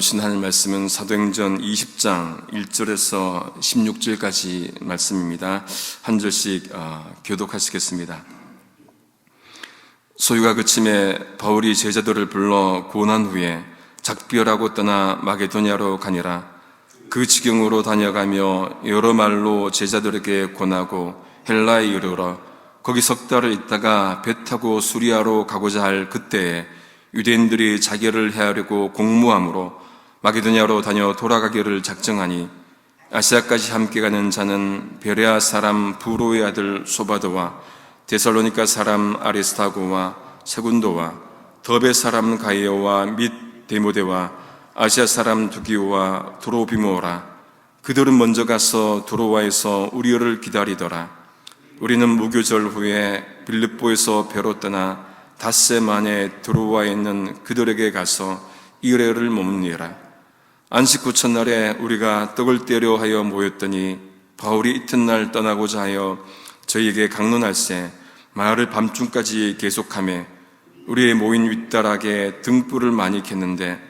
나누신 하나님 말씀은 사도행전 20장 1절에서 16절까지 말씀입니다. 한 절씩 어, 교독하시겠습니다. 소유가 그침에 바울이 제자들을 불러 고난 후에 작별하고 떠나 마게도냐로 가니라. 그 지경으로 다녀가며 여러 말로 제자들에게 권하고 헬라에 이르러 거기 석 달을 있다가 배 타고 수리아로 가고자 할 그때에 유대인들이 자결을 해하려고 공모함으로 마게도냐로 다녀 돌아가기를 작정하니 아시아까지 함께 가는 자는 베레아 사람 부로의 아들 소바도와 데살로니가 사람 아리스타고와 세군도와 더베 사람 가이오와 및 데모데와 아시아 사람 두기오와 드로비모라. 그들은 먼저 가서 드로와에서 우리를 기다리더라. 우리는 무교절 후에 빌립보에서 배로 떠나 닷새 만에 드로와에 있는 그들에게 가서 이레를 머무니라 안식 후 첫날에 우리가 떡을 떼려 하여 모였더니 바울이 이튿날 떠나고자 하여 저희에게 강론할세 마을을 밤중까지 계속하며 우리의 모인 윗다락에 등불을 많이 켰는데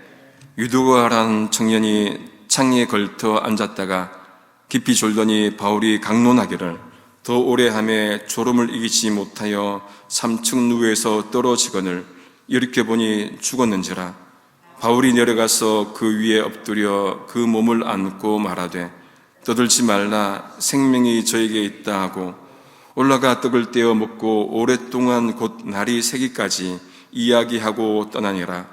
유두가라는 청년이 창에 걸터 앉았다가 깊이 졸더니 바울이 강론하기를 더 오래 함에 졸음을 이기지 못하여 3층 누에서 떨어지거늘 이렇게 보니 죽었는지라 바울이 내려가서 그 위에 엎드려 그 몸을 안고 말하되 떠들지 말라. 생명이 저에게 있다 하고 올라가 떡을 떼어 먹고 오랫동안 곧 날이 새기까지 이야기하고 떠나니라.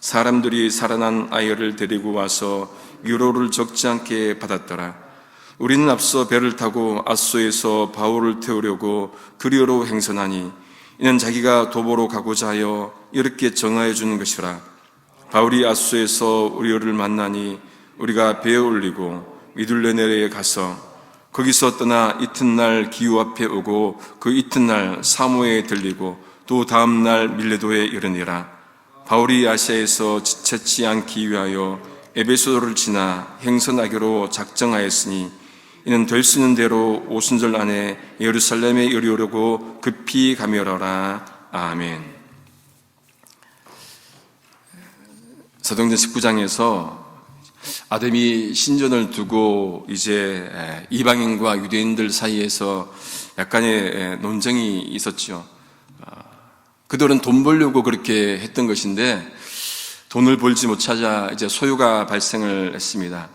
사람들이 살아난 아이를 데리고 와서 유로를 적지 않게 받았더라. 우리는 앞서 배를 타고 아소에서 바울을 태우려고 그리어로 행선하니 이는 자기가 도보로 가고자 하여 이렇게 정하여 주는 것이라 바울이 아소에서 우리를 만나니 우리가 배에 올리고 미둘레네레에 가서 거기서 떠나 이튿날 기후 앞에 오고 그 이튿날 사모에 들리고 또 다음날 밀레도에 이르니라 바울이 아시아에서 지체치 않기 위하여 에베소를 지나 행선하기로 작정하였으니 이는 될 수 있는 대로 오순절 안에 예루살렘에 이르려고 급히 가며러라 아멘. 사도행전 19장에서 아담이 신전을 두고 이제 이방인과 유대인들 사이에서 약간의 논쟁이 있었죠. 그들은 돈 벌려고 그렇게 했던 것인데 돈을 벌지 못하자 이제 소요가 발생을 했습니다.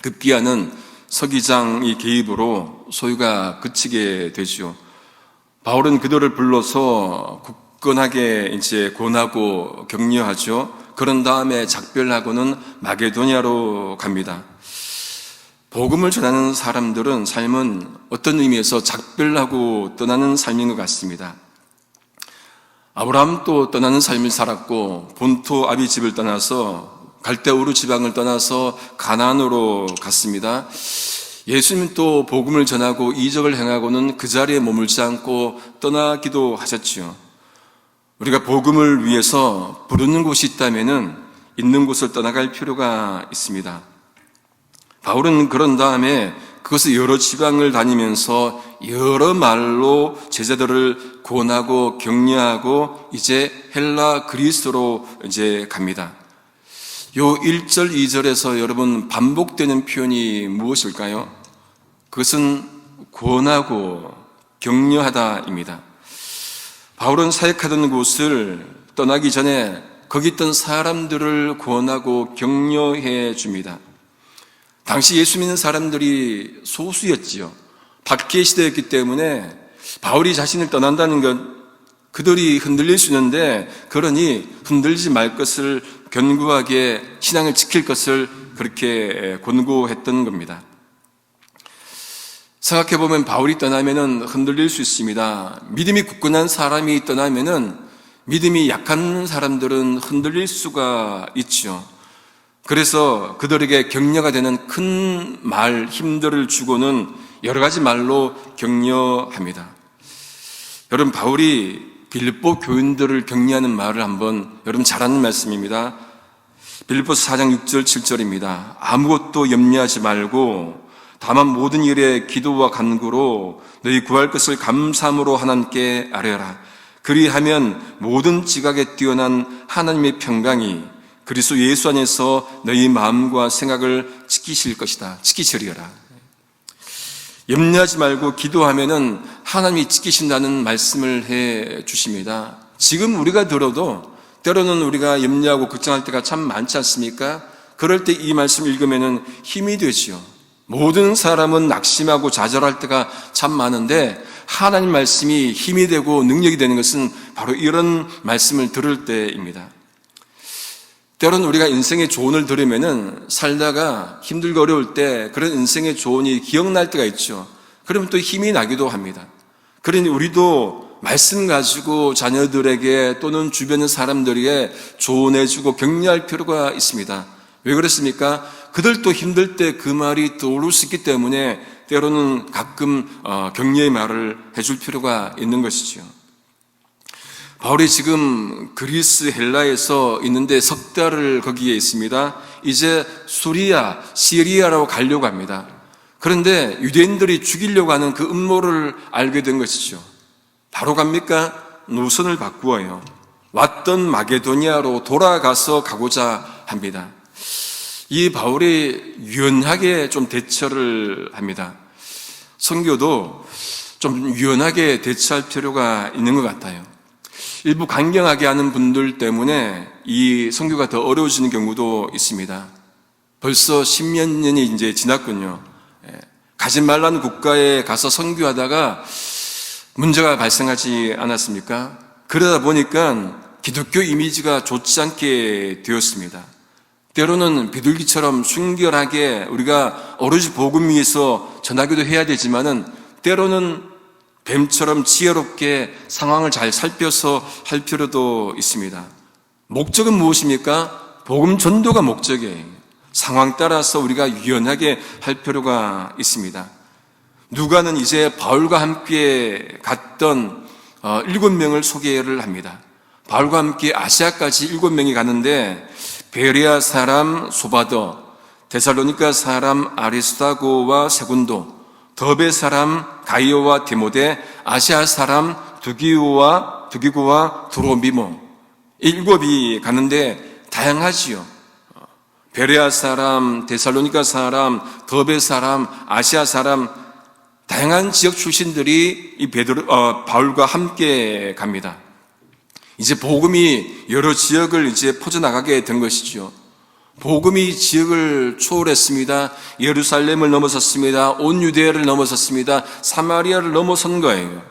급기야는 서기장이 개입으로 소유가 그치게 되죠. 바울은 그들을 불러서 굳건하게 이제 권하고 격려하죠. 그런 다음에 작별하고는 마게도니아로 갑니다. 복음을 전하는 사람들은 삶은 어떤 의미에서 작별하고 떠나는 삶인 것 같습니다. 아브라함도 떠나는 삶을 살았고 본토 아비 집을 떠나서 갈대우르 지방을 떠나서 가나안으로 갔습니다. 예수님 또 복음을 전하고 이적을 행하고는 그 자리에 머물지 않고 떠나기도 하셨지요. 우리가 복음을 위해서 부르는 곳이 있다면은 있는 곳을 떠나갈 필요가 있습니다. 바울은 그런 다음에 그것을 여러 지방을 다니면서 여러 말로 제자들을 권하고 격려하고 이제 헬라 그리스로 이제 갑니다. 요 1절, 2절에서 여러분 반복되는 표현이 무엇일까요? 그것은 권하고 격려하다입니다. 바울은 사역하던 곳을 떠나기 전에 거기 있던 사람들을 권하고 격려해 줍니다. 당시 예수 믿는 사람들이 소수였지요. 박해 시대였기 때문에 바울이 자신을 떠난다는 것 그들이 흔들릴 수 있는데 그러니 흔들지 말 것을 견고하게 신앙을 지킬 것을 그렇게 권고했던 겁니다. 생각해보면 바울이 떠나면은 흔들릴 수 있습니다. 믿음이 굳건한 사람이 떠나면은 믿음이 약한 사람들은 흔들릴 수가 있죠. 그래서 그들에게 격려가 되는 큰 말, 힘들을 주고는 여러 가지 말로 격려합니다. 여러분, 바울이 빌립보 교인들을 격려하는 말을 한번 여러분 잘 아는 말씀입니다. 빌립보서 4장 6절 7절입니다. 아무것도 염려하지 말고 다만 모든 일에 기도와 간구로 너희 구할 것을 감사함으로 하나님께 아뢰라. 그리하면 모든 지각에 뛰어난 하나님의 평강이 그리스도 예수 안에서 너희 마음과 생각을 지키실 것이다. 지키시리라. 염려하지 말고 기도하면은 하나님이 지키신다는 말씀을 해 주십니다. 지금 우리가 들어도 때로는 우리가 염려하고 걱정할 때가 참 많지 않습니까? 그럴 때 이 말씀 읽으면은 힘이 되지요. 모든 사람은 낙심하고 좌절할 때가 참 많은데 하나님 말씀이 힘이 되고 능력이 되는 것은 바로 이런 말씀을 들을 때입니다. 때로는 우리가 인생의 조언을 들으면은 살다가 힘들고 어려울 때 그런 인생의 조언이 기억날 때가 있죠. 그러면 또 힘이 나기도 합니다. 그러니 우리도 말씀 가지고 자녀들에게 또는 주변의 사람들에게 조언해주고 격려할 필요가 있습니다. 왜 그렇습니까? 그들도 힘들 때 그 말이 떠오를 수 있기 때문에 때로는 가끔 어, 격려의 말을 해줄 필요가 있는 것이지요. 바울이 지금 그리스 헬라에서 있는데 석 달을 거기에 있습니다. 이제 수리아, 시리아라고 가려고 합니다. 그런데 유대인들이 죽이려고 하는 그 음모를 알게 된 것이죠. 바로 갑니까? 노선을 바꾸어요. 왔던 마게도니아로 돌아가서 가고자 합니다. 이 바울이 유연하게 좀 대처를 합니다. 선교도 좀 유연하게 대처할 필요가 있는 것 같아요. 일부 강경하게 하는 분들 때문에 이 선교가 더 어려워지는 경우도 있습니다. 벌써 십몇 년이 이제 지났군요. 예, 가지 말라는 국가에 가서 선교하다가 문제가 발생하지 않았습니까? 그러다 보니까 기독교 이미지가 좋지 않게 되었습니다. 때로는 비둘기처럼 순결하게 우리가 오로지 복음 위에서 전하기도 해야 되지만은 때로는 뱀처럼 지혜롭게 상황을 잘 살펴서 할 필요도 있습니다. 목적은 무엇입니까? 복음 전도가 목적이에요. 상황 따라서 우리가 유연하게 할 필요가 있습니다. 누가는 이제 바울과 함께 갔던 어, 일곱 명을 소개를 합니다. 바울과 함께 아시아까지 일곱 명이 가는데 베리아 사람 소바더, 데살로니카 사람 아리스타고와 세군도, 더베 사람 가이오와 디모데, 아시아 사람 두기우와 두기고와 두로미모 일곱이 가는데 다양하지요. 베레아 사람, 데살로니카 사람, 더베 사람, 아시아 사람 다양한 지역 출신들이 이 베드로 어, 바울과 함께 갑니다. 이제 복음이 여러 지역을 이제 퍼져나가게 된 것이죠. 복음이 지역을 초월했습니다. 예루살렘을 넘어섰습니다. 온 유대야를 넘어섰습니다. 사마리아를 넘어선 거예요.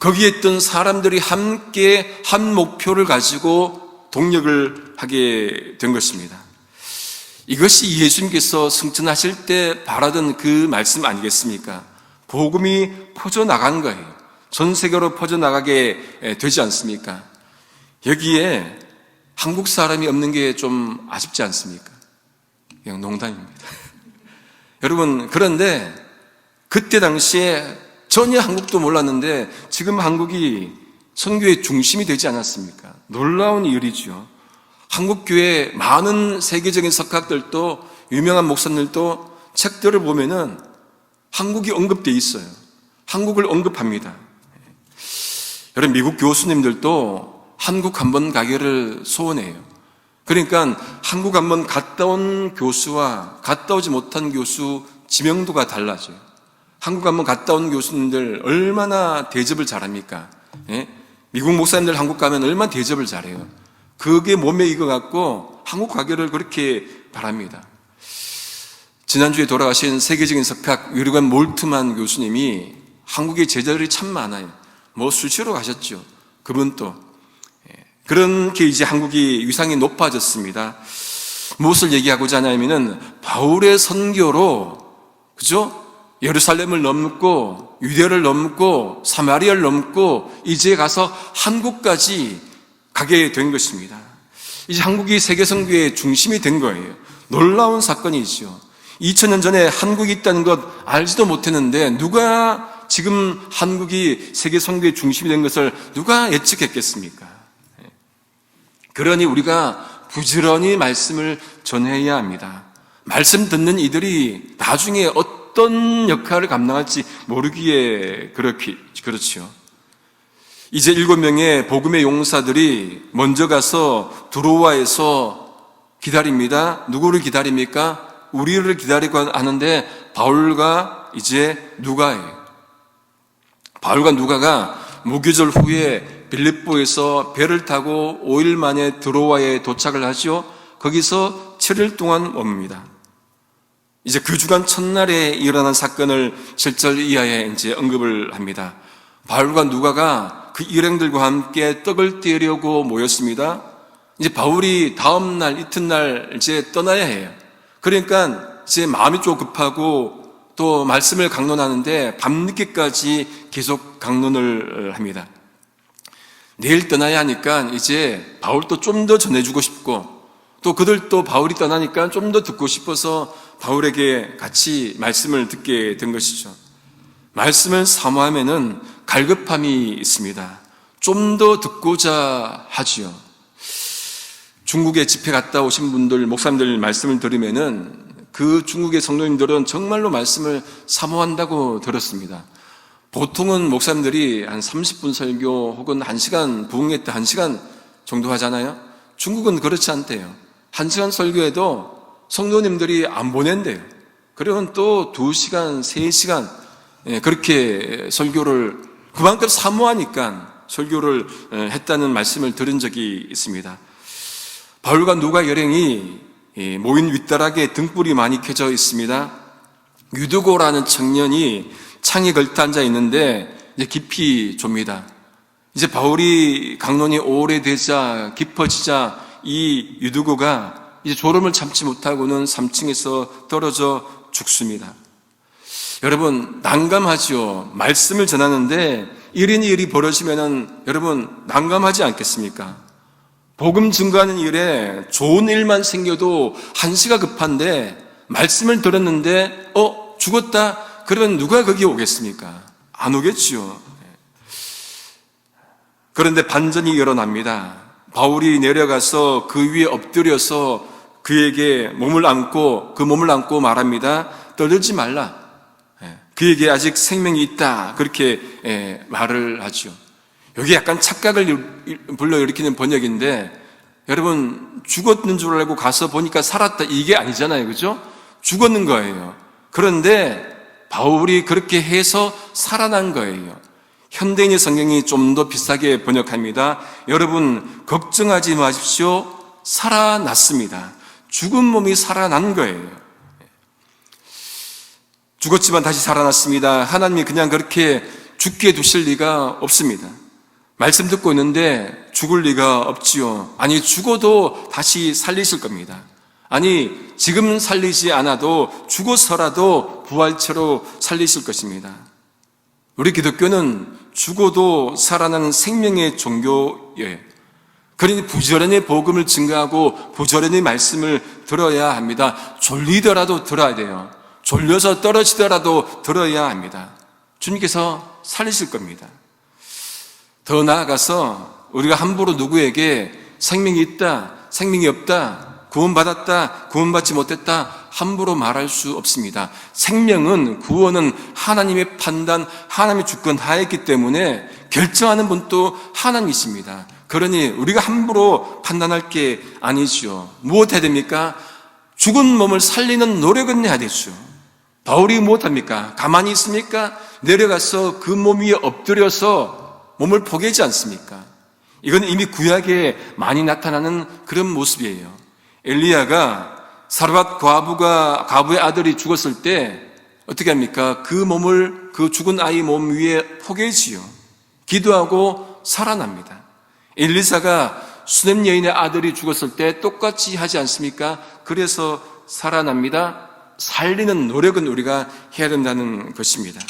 거기에 있던 사람들이 함께 한 목표를 가지고 동력을 하게 된 것입니다. 이것이 예수님께서 승천하실 때 바라던 그 말씀 아니겠습니까? 복음이 퍼져나간 거예요. 전 세계로 퍼져나가게 되지 않습니까? 여기에 한국 사람이 없는 게 좀 아쉽지 않습니까? 그냥 농담입니다. 여러분, 그런데 그때 당시에 전혀 한국도 몰랐는데 지금 한국이 선교의 중심이 되지 않았습니까? 놀라운 일이죠. 한국교회 많은 세계적인 석학들도 유명한 목사님들도 책들을 보면은 한국이 언급되어 있어요. 한국을 언급합니다. 여러분, 미국 교수님들도 한국 한번 가기를 소원해요. 그러니까 한국 한번 갔다 온 교수와 갔다 오지 못한 교수 지명도가 달라져요. 한국 한번 갔다 온 교수님들 얼마나 대접을 잘합니까? 예? 미국 목사님들 한국 가면 얼마나 대접을 잘해요. 그게 몸에 익어갖고 한국 가기를 그렇게 바랍니다. 지난주에 돌아가신 세계적인 석학 유리관 몰트만 교수님이 한국에 제자들이 참 많아요. 뭐 수시로 가셨죠. 그분도. 예. 그렇게 이제 한국이 위상이 높아졌습니다. 무엇을 얘기하고자 하냐면은 바울의 선교로 그죠? 예루살렘을 넘고 유대를 넘고 사마리아를 넘고 이제 가서 한국까지 가게 된 것입니다. 이제 한국이 세계 선교의 중심이 된 거예요. 놀라운 사건이죠. 2000년 전에 한국이 있다는 것 알지도 못했는데 누가 지금 한국이 세계 선교의 중심이 된 것을 누가 예측했겠습니까? 그러니 우리가 부지런히 말씀을 전해야 합니다. 말씀 듣는 이들이 나중에 어떤 역할을 감당할지 모르기에 그렇게, 그렇죠. 이제 일곱 명의 복음의 용사들이 먼저 가서 두로와에서 기다립니다. 누구를 기다립니까? 우리를 기다리고 하는데 바울과 이제 누가예요. 바울과 누가가 무교절 후에 빌립보에서 배를 타고 5일 만에 드로아에 도착을 하죠. 거기서 7일 동안 머뭅니다. 이제 그 주간 첫날에 일어난 사건을 7절 이하에 이제 언급을 합니다. 바울과 누가가 그 일행들과 함께 떡을 떼려고 모였습니다. 이제 바울이 다음 날 이튿날 이제 떠나야 해요. 그러니까 이제 마음이 좀 급하고 또 말씀을 강론하는데 밤늦게까지 계속 강론을 합니다. 내일 떠나야 하니까 이제 바울도 좀 더 전해주고 싶고 또 그들도 바울이 떠나니까 좀 더 듣고 싶어서 바울에게 같이 말씀을 듣게 된 것이죠. 말씀을 사모하면은 갈급함이 있습니다. 좀 더 듣고자 하지요. 중국에 집회 갔다 오신 분들, 목사님들 말씀을 들으면은 그 중국의 성도님들은 정말로 말씀을 사모한다고 들었습니다. 보통은 목사님들이 한 30분 설교 혹은 1시간, 부흥회 때 1시간 정도 하잖아요. 중국은 그렇지 않대요. 1시간 설교에도 성도님들이 안 보낸대요. 그러면 또 2시간, 3시간, 예, 그렇게 설교를 그만큼 사모하니까 설교를 예, 했다는 말씀을 들은 적이 있습니다. 바울과 누가 여행이 모인 윗다락에 등불이 많이 켜져 있습니다. 유두고라는 청년이 창에 걸터 앉아 있는데 이제 깊이 좁니다. 이제 바울이 강론이 오래되자 깊어지자 이 유두고가 이제 졸음을 참지 못하고는 3층에서 떨어져 죽습니다. 여러분 난감하지요. 말씀을 전하는데 일인 일이 벌어지면은 여러분 난감하지 않겠습니까? 복음 증거하는 일에 좋은 일만 생겨도 한시가 급한데 말씀을 들었는데 어 죽었다 그러면 누가 거기 오겠습니까? 안 오겠지요. 그런데 반전이 일어납니다. 바울이 내려가서 그 위에 엎드려서 그에게 몸을 안고 그 몸을 안고 말합니다. 떨지 말라. 그에게 아직 생명이 있다. 그렇게 예, 말을 하죠. 여기 약간 착각을 불러일으키는 번역인데 여러분 죽었는 줄 알고 가서 보니까 살았다 이게 아니잖아요. 그죠? 죽었는 거예요. 그런데 바울이 그렇게 해서 살아난 거예요. 현대인의 성경이 좀 더 비싸게 번역합니다. 여러분 걱정하지 마십시오. 살아났습니다. 죽은 몸이 살아난 거예요. 죽었지만 다시 살아났습니다. 하나님이 그냥 그렇게 죽게 두실 리가 없습니다. 말씀 듣고 있는데 죽을 리가 없지요. 아니, 죽어도 다시 살리실 겁니다. 아니, 지금 살리지 않아도 죽어서라도 부활체로 살리실 것입니다. 우리 기독교는 죽어도 살아나는 생명의 종교예요. 그러니 부지런히 복음을 증거하고 부지런히 말씀을 들어야 합니다. 졸리더라도 들어야 돼요. 졸려서 떨어지더라도 들어야 합니다. 주님께서 살리실 겁니다. 더 나아가서 우리가 함부로 누구에게 생명이 있다, 생명이 없다, 구원받았다, 구원받지 못했다, 함부로 말할 수 없습니다. 생명은, 구원은 하나님의 판단, 하나님의 주권 하였기 때문에 결정하는 분도 하나님이십니다. 그러니 우리가 함부로 판단할 게 아니죠. 무엇 해야 됩니까? 죽은 몸을 살리는 노력은 해야 되죠. 바울이 무엇합니까? 가만히 있습니까? 내려가서 그 몸 위에 엎드려서 몸을 포개지 않습니까? 이건 이미 구약에 많이 나타나는 그런 모습이에요. 엘리야가 사르밧 과부가 과부의 아들이 죽었을 때 어떻게 합니까? 그 몸을 그 죽은 아이 몸 위에 포개지요. 기도하고 살아납니다. 엘리사가 수냄 여인의 아들이 죽었을 때 똑같이 하지 않습니까? 그래서 살아납니다. 살리는 노력은 우리가 해야 된다는 것입니다.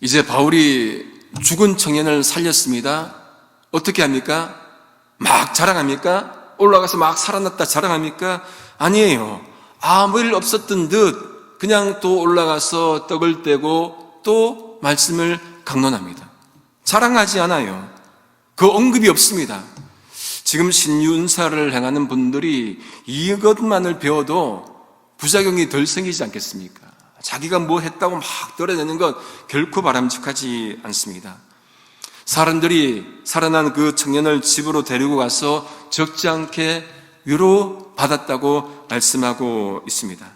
이제 바울이 죽은 청년을 살렸습니다. 어떻게 합니까? 막 자랑합니까? 올라가서 막 살아났다 자랑합니까? 아니에요. 아무 일 없었던 듯 그냥 또 올라가서 떡을 떼고 또 말씀을 강론합니다. 자랑하지 않아요. 그 언급이 없습니다. 지금 신윤사를 행하는 분들이 이것만을 배워도 부작용이 덜 생기지 않겠습니까? 자기가 뭐 했다고 막 떨어내는 것 결코 바람직하지 않습니다. 사람들이 살아난 그 청년을 집으로 데리고 가서 적지 않게 위로 받았다고 말씀하고 있습니다.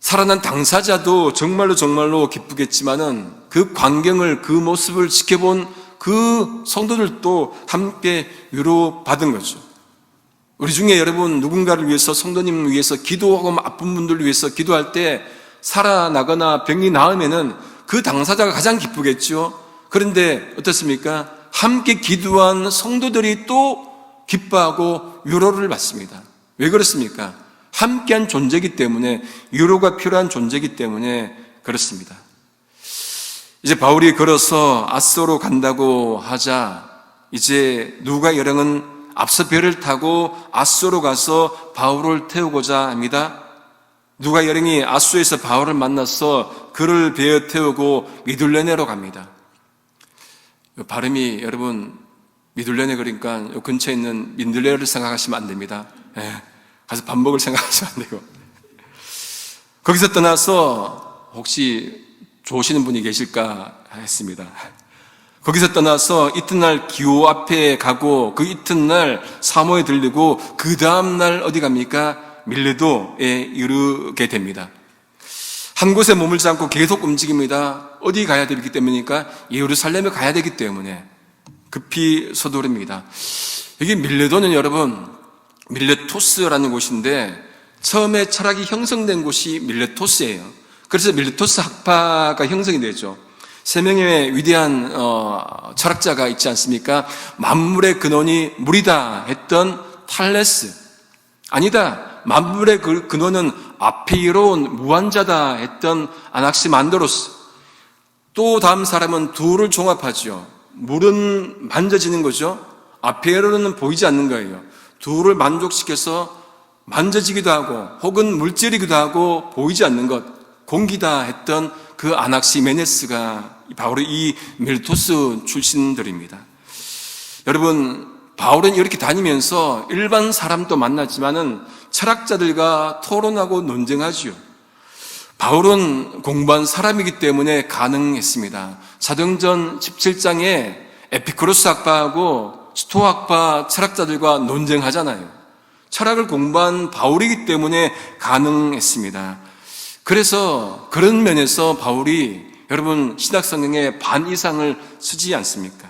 살아난 당사자도 정말로 정말로 기쁘겠지만은 그 광경을 그 모습을 지켜본 그 성도들도 함께 위로 받은 거죠. 우리 중에 여러분 누군가를 위해서 성도님을 위해서 기도하고 아픈 분들을 위해서 기도할 때 살아나거나 병이 나으면은 그 당사자가 가장 기쁘겠죠. 그런데 어떻습니까? 함께 기도한 성도들이 또 기뻐하고 위로를 받습니다. 왜 그렇습니까? 함께한 존재이기 때문에 위로가 필요한 존재이기 때문에 그렇습니다. 이제 바울이 걸어서 아스로 간다고 하자 이제 누가 여령은 앞서 배를 타고 아스로 가서 바울을 태우고자 합니다. 누가 여령이 아수에서 바울을 만나서 그를 베어 태우고 미둘레네로 갑니다. 이 발음이 여러분 미둘레네 그러니까 요 근처에 있는 민들레를 생각하시면 안 됩니다. 예, 가서 밥 먹을 생각하시면 안 되고 거기서 떠나서 혹시 좋으시는 분이 계실까 했습니다. 거기서 떠나서 이튿날 기호 앞에 가고 그 이튿날 사모에 들리고 그 다음날 어디 갑니까? 밀레도에 이르게 됩니다. 한 곳에 머물지 않고 계속 움직입니다. 어디 가야 되기 때문이니까 예루살렘에 가야 되기 때문에 급히 서두릅니다. 여기 밀레도는 여러분 밀레토스라는 곳인데 처음에 철학이 형성된 곳이 밀레토스예요. 그래서 밀레토스 학파가 형성이 되죠. 세 명의 위대한 어, 철학자가 있지 않습니까? 만물의 근원이 물이다 했던 탈레스 아니다. 만물의 그 근원은 앞에 이로운 무한자다 했던 아낙시만드로스. 또 다음 사람은 둘을 종합하죠. 물은 만져지는 거죠. 앞에 이로는 보이지 않는 거예요. 둘을 만족시켜서 만져지기도 하고 혹은 물질이기도 하고 보이지 않는 것 공기다 했던 그 아낙시메네스가 바로 이 멜토스 출신들입니다. 여러분 바울은 이렇게 다니면서 일반 사람도 만났지만은 철학자들과 토론하고 논쟁하지요. 바울은 공부한 사람이기 때문에 가능했습니다. 사도행전 17장에 에피크로스 학파하고 스토 학파 철학자들과 논쟁하잖아요. 철학을 공부한 바울이기 때문에 가능했습니다. 그래서 그런 면에서 바울이 여러분 신학성경의 반 이상을 쓰지 않습니까?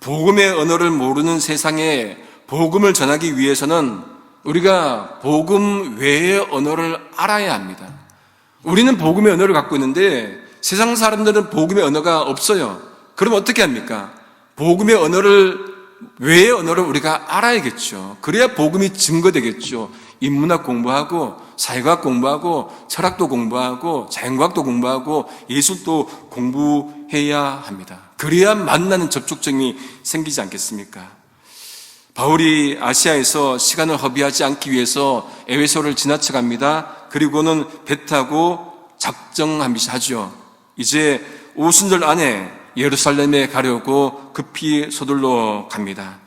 복음의 언어를 모르는 세상에 복음을 전하기 위해서는 우리가 복음 외의 언어를 알아야 합니다. 우리는 복음의 언어를 갖고 있는데 세상 사람들은 복음의 언어가 없어요. 그럼 어떻게 합니까? 복음의 언어를 외의 언어를 우리가 알아야겠죠. 그래야 복음이 증거되겠죠. 인문학 공부하고 사회과학 공부하고 철학도 공부하고 자연과학도 공부하고 예술도 공부해야 합니다. 그래야 만나는 접촉점이 생기지 않겠습니까? 바울이 아시아에서 시간을 허비하지 않기 위해서 에베소를 지나쳐 갑니다. 그리고는 배 타고 작정하죠. 이제 오순절 안에 예루살렘에 가려고 급히 서둘러 갑니다.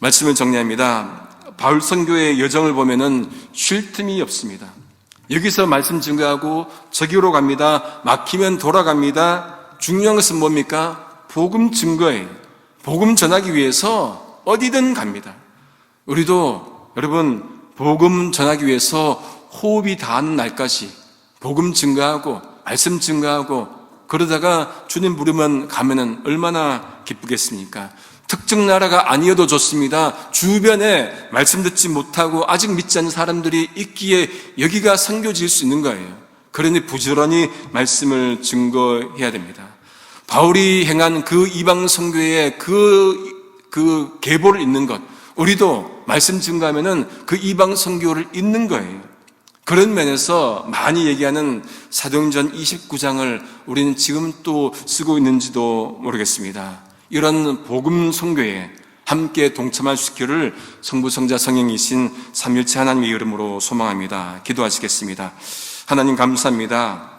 말씀을 정리합니다. 바울 선교의 여정을 보면은 쉴 틈이 없습니다. 여기서 말씀 증거하고 저기로 갑니다. 막히면 돌아갑니다. 중요한 것은 뭡니까? 복음 증거예요. 복음 전하기 위해서 어디든 갑니다. 우리도 여러분 복음 전하기 위해서 호흡이 닿는 날까지 복음 증거하고 말씀 증거하고 그러다가 주님 부르면 가면은 얼마나 기쁘겠습니까? 특정 나라가 아니어도 좋습니다. 주변에 말씀 듣지 못하고 아직 믿지 않는 사람들이 있기에 여기가 선교지일 수 있는 거예요. 그러니 부지런히 말씀을 증거해야 됩니다. 바울이 행한 그 이방 선교의 그, 그 계보를 잇는 것. 우리도 말씀 증거하면은 그 이방 선교를 잇는 거예요. 그런 면에서 많이 얘기하는 사도행전 29장을 우리는 지금 또 쓰고 있는지도 모르겠습니다. 이런 복음 선교에 함께 동참할 수 있기를 성부 성자 성령이신 삼일체 하나님의 이름으로 소망합니다. 기도하시겠습니다. 하나님 감사합니다.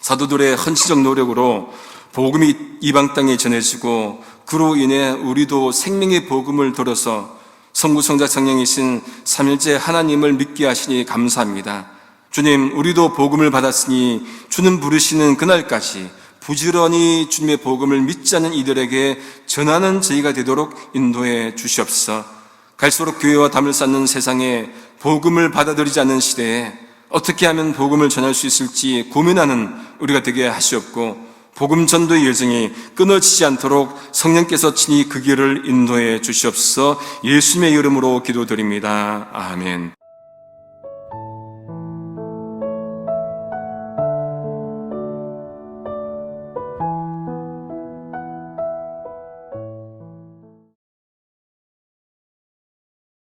사도들의 헌신적 노력으로 복음이 이방 땅에 전해지고 그로 인해 우리도 생명의 복음을 들어서 성부 성자 성령이신 삼일째 하나님을 믿게 하시니 감사합니다. 주님, 우리도 복음을 받았으니 주는 부르시는 그날까지 부지런히 주님의 복음을 믿지 않는 이들에게 전하는 저희가 되도록 인도해 주시옵소서. 갈수록 교회와 담을 쌓는 세상에 복음을 받아들이지 않는 시대에 어떻게 하면 복음을 전할 수 있을지 고민하는 우리가 되게 하시옵고 복음 전도의 여정이 끊어지지 않도록 성령께서 친히 그 길을 인도해 주시옵소서 예수님의 이름으로 기도드립니다. 아멘.